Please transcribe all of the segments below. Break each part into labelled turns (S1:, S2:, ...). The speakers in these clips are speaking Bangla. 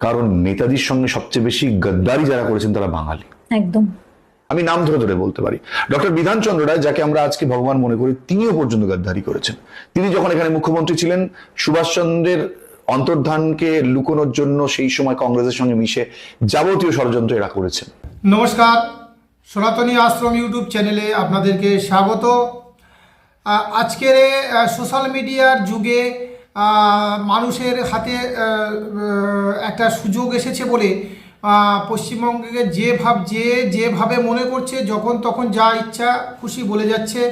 S1: কারণ নেতাজির সঙ্গে সবচেয়ে বেশি গদ্দারি যারা করেছেন তারা বাঙালি।
S2: একদম।
S1: আমি নাম ধরে ধরে বলতে পারি। ডক্টর বিধানচন্দ্র রায় যাকে আমরা আজকে ভগবান মনে করি তিনিও পর্যন্ত গাদ্দারি করেছেন। তিনি যখন এখানে মুখ্যমন্ত্রী ছিলেন সুভাষচন্দ্রের অন্তর্ধানকে লুকোনোর জন্য সেই সময় কংগ্রেসের সঙ্গে মিশে যাবতীয় ষড়যন্ত্র এরা করেছেন।
S3: নমস্কার। সনাতনী আশ্রম ইউটিউব চ্যানেলে আপনাদেরকে স্বাগত। আজকের সোশ্যাল মিডিয়ার যুগে মানুষের হাতে একটা সুযোগ এসেছে বলে পশ্চিমবঙ্গে যে ভাব, যে যেভাবে মনে করছে, যখন তখন যা ইচ্ছা খুশি বলে যাচ্ছে।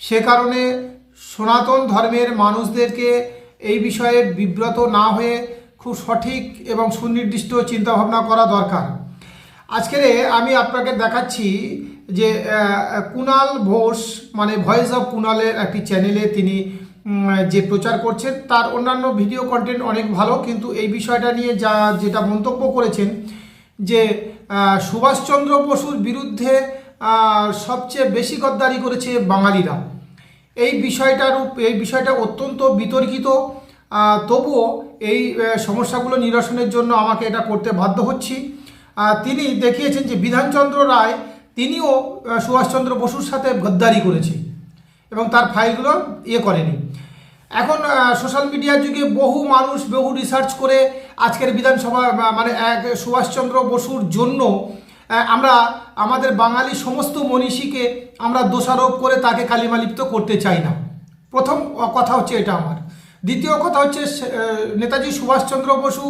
S3: সে কারণে সনাতন ধর্মের মানুষদেরকে এই বিষয়ে বিব্রত না হয়ে খুব সঠিক এবং সুনির্দিষ্ট চিন্তাভাবনা করা দরকার। আজকের আমি আপনাকে দেখাচ্ছি যে কুণাল ঘোষ মানে ভয়েস অফ কুণালের একটি চ্যানেলে তিনি যে প্রচার করছেন তার অন্যান্য ভিডিও কন্টেন্ট অনেক ভালো, কিন্তু এই বিষয়টা নিয়ে যা যেটা মন্তব্য করেছেন যে সুভাষচন্দ্র বসুর বিরুদ্ধে সবচেয়ে বেশি গদ্দারি করেছে বাঙালিরা। এই বিষয়টার এই বিষয়টা অত্যন্ত বিতর্কিত। তবুও এই সমস্যাগুলো নিরসনের জন্য আমাকে এটা করতে বাধ্য হচ্ছি। তিনি দেখিয়েছেন যে বিধানচন্দ্র রায়, তিনিও সুভাষচন্দ্র বসুর সাথে গদ্দারি করেছে। এবং তার ফাইলগুলো ইয়ে করেনি। এখন সোশ্যাল মিডিয়ার যুগে বহু মানুষ বহু রিসার্চ করে আজকের বিধানসভা মানে এক সুভাষচন্দ্র বসুর জন্য আমরা আমাদের বাঙালি সমস্ত মনীষীকে আমরা দোষারোপ করে তাকে কালিমালিপ্ত করতে চাই না। প্রথম কথা হচ্ছে এটা আমার। দ্বিতীয় কথা হচ্ছে নেতাজি সুভাষচন্দ্র বসু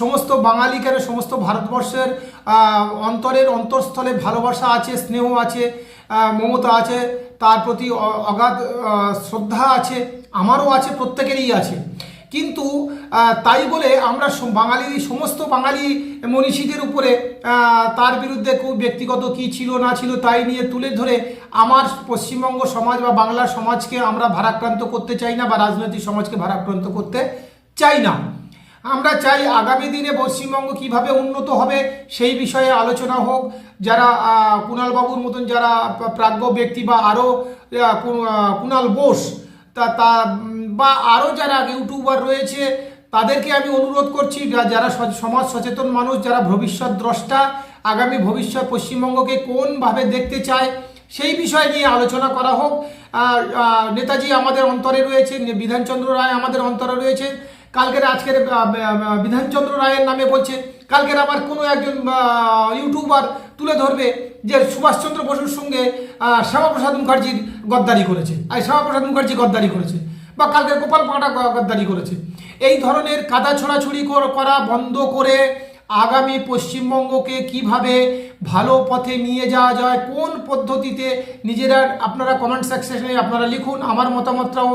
S3: সমস্ত বাঙালি কেন সমস্ত ভারতবর্ষের অন্তরের অন্তঃস্থলে ভালোবাসা আছে, স্নেহ আছে মমতা আছে তার প্রতি অগাধ শ্রদ্ধা আছে, আমারও আছে, প্রত্যেকেরই আছে। কিন্তু তাই বলে আমরা বাঙালি, সমস্ত বাঙালি মনীষীদের উপরে তার বিরুদ্ধে ব্যক্তিগত কি ছিল, না ছিল, তাই নিয়ে তুলে ধরে আমার পশ্চিমবঙ্গ সমাজ বা বাংলার সমাজকে আমরা ভারাক্রান্ত করতে চাই না বা রাজনৈতিক সমাজকে ভারাক্রান্ত করতে চাই না। আমরা চাই আগামী দিনে পশ্চিমবঙ্গ কীভাবে উন্নত হবে সেই বিষয়ে আলোচনা হোক। যারা আহ, কুণাল বাবুর মতন যারা প্রাজ্ঞ ব্যক্তি বা আরও কুণাল বোস তা তা বা আরও যারা ইউটিউবার রয়েছে তাদেরকে আমি অনুরোধ করছি যারা সমাজ সচেতন মানুষ যারা ভবিষ্যৎ দ্রষ্টা আগামী ভবিষ্যৎ পশ্চিমবঙ্গকে কোনভাবে দেখতে চায় সেই বিষয় নিয়ে আলোচনা করা হোক। নেতাজি আমাদের অন্তরে রয়েছে বিধানচন্দ্র রায় আমাদের অন্তরে রয়েছে কালকের আজকের বিধানচন্দ্র রায়ের নামে বলছে কালকের আবার কোনো একজন ইউটিউবার তুলে ধরবে যে সুভাষচন্দ্র বসুর সঙ্গে শ্যামাপ্রসাদ মুখার্জির গদ্দারি করেছে। আর শ্যামাপ্রসাদ মুখার্জি গদ্দারি করেছে বা কালকের গোপাল পাঁটা গদ্দারি করেছে। এই ধরনের কাদা ছোড়াছুড়ি করা বন্ধ করে আগামী পশ্চিমবঙ্গকে কীভাবে ভালো পথে নিয়ে যাওয়া যায়, কোন পদ্ধতিতে নিজেরা, আপনারা কমেন্ট সেকশনে আপনারা লিখুন, আমার মতামতটাও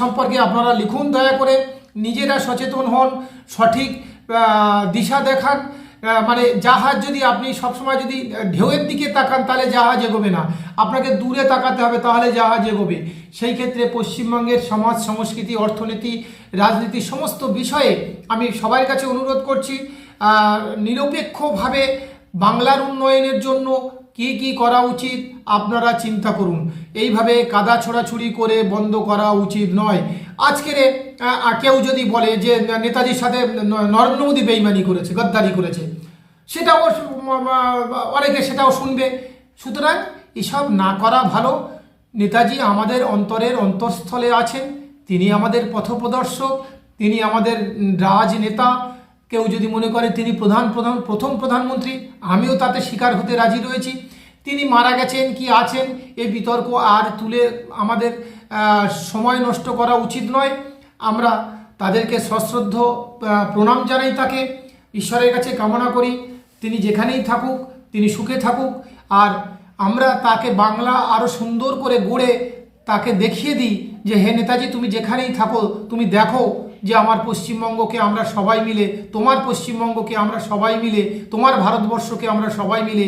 S3: সম্পর্কে আপনারা লিখুন, দয়া করে। নিজেরা সচেতন হন, সঠিক দিশা দেখান মানে জাহাজ যদি আপনি সবসময় যদি ঢেউয়ের দিকে তাকান, তাহলে জাহাজ এগোবে না। আপনাকে দূরে তাকাতে হবে, তাহলে জাহাজ এগোবে। সেই ক্ষেত্রে পশ্চিমবঙ্গের সমাজ, সংস্কৃতি, অর্থনীতি, রাজনীতি সমস্ত বিষয়ে আমি সবার কাছে অনুরোধ করছি নিরপেক্ষভাবে বাংলার উন্নয়নের জন্য কি কি করা উচিত আপনারা চিন্তা করুন। এইভাবে কাদা ছোড়াছুড়ি করে বন্ধ করা উচিত নয়। আজকের কেউ যদি বলে যে নেতাজির সাথে নরেন্দ্র মোদী বেইমানি করেছে, গদ্দারি করেছে, সেটাও অনেকে সেটাও শুনবে। সুতরাং এসব না করা ভালো। নেতাজি আমাদের অন্তরের অন্তঃস্থলে আছেন। তিনি আমাদের পথপ্রদর্শক। তিনি আমাদের রাজনেতা। কেউ যদি মনে করে তিনি প্রধান প্রধান, প্রথম প্রধানমন্ত্রী, আমিও তাতে স্বীকার হতে রাজি রয়েছি। তিনি মারা গেছেন, কি আছেন এই বিতর্ক আর তুলে আমাদের সময় নষ্ট করা উচিত নয়। আমরা তাদেরকে সশ্রদ্ধ প্রণাম জানাই তাকে। ঈশ্বরের কাছে কামনা করি। তিনি যেখানেই থাকুক, তিনি সুখে থাকুক। আর আমরা তাকে বাংলা আরও সুন্দর করে গড়ে তাকে দেখিয়ে দিই যে, হে নেতাজি, তুমি যেখানেই থাকো, তুমি দেখো যে আমার পশ্চিমবঙ্গকে আমরা সবাই মিলে, তোমার পশ্চিমবঙ্গকে আমরা সবাই মিলে, তোমার ভারতবর্ষকে আমরা সবাই মিলে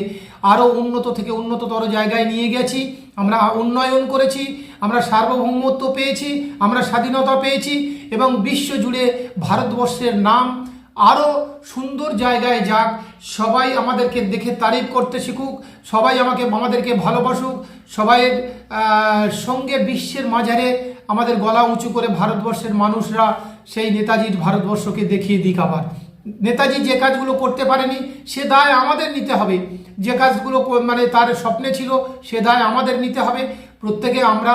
S3: আরও উন্নত থেকে উন্নততর জায়গায় নিয়ে গেছি। আমরা উন্নয়ন করেছি, আমরা সার্বভৌমত্ব পেয়েছি, আমরা স্বাধীনতা পেয়েছি এবং বিশ্ব জুড়ে ভারতবর্ষের নাম আরও সুন্দর জায়গায় যাক। সবাই আমাদেরকে দেখে তারিফ করতে শিখুক, সবাই আমাকে, আমাদেরকে ভালোবাসুক, সবাইয়ের সঙ্গে বিশ্বের মাঝারে আমাদের গলা উঁচু করে ভারতবর্ষের মানুষরা সেই নেতাজির ভারতবর্ষকে দেখিয়ে দিক আবার। নেতাজি যে কাজগুলো করতে পারেনি, সে দায় আমাদের নিতে হবে। যে কাজগুলো মানে তার স্বপ্নে ছিল, সে দায় আমাদের নিতে হবে। প্রত্যেকে আমরা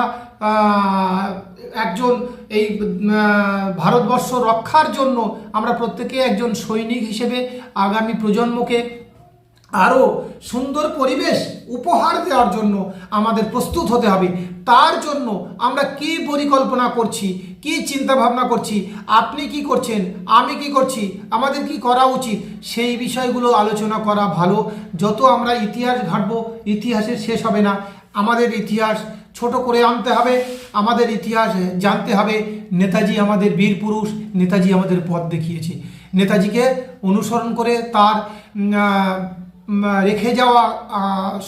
S3: একজন এই ভারতবর্ষ রক্ষার জন্য আমরা প্রত্যেকে একজন সৈনিক হিসেবে আগামী প্রজন্মকে আরও সুন্দর পরিবেশ উপহার দেওয়ার জন্য আমাদের প্রস্তুত হতে হবে। তার জন্য আমরা কি পরিকল্পনা করছি, কি চিন্তা ভাবনা করছি, আপনি কি করছেন, আমি কি করছি, আমাদের কি করা উচিত, সেই বিষয়গুলো আলোচনা করা ভালো। যত আমরা ইতিহাস ঘাঁটবো, ইতিহাসের শেষ হবে না। আমাদের ইতিহাস ছোট করে আনতে হবে, আমাদের ইতিহাস জানতে হবে। নেতাজি আমাদের বীর পুরুষ, নেতাজি আমাদের পথ দেখিয়েছে। নেতাজিকে অনুসরণ করে তার রেখে যাওয়া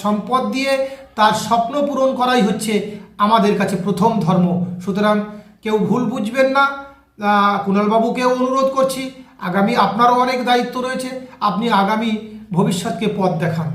S3: সম্পদ দিয়ে তার স্বপ্ন পূরণ করাই হচ্ছে আমাদের কাছে প্রথম ধর্ম। সুতরাং কেউ ভুল বুঝবেন না কুণালবাবুকেও অনুরোধ করছি, আগামী আপনারও অনেক দায়িত্ব রয়েছে, আপনি আগামী ভবিষ্যৎকে পথ দেখান।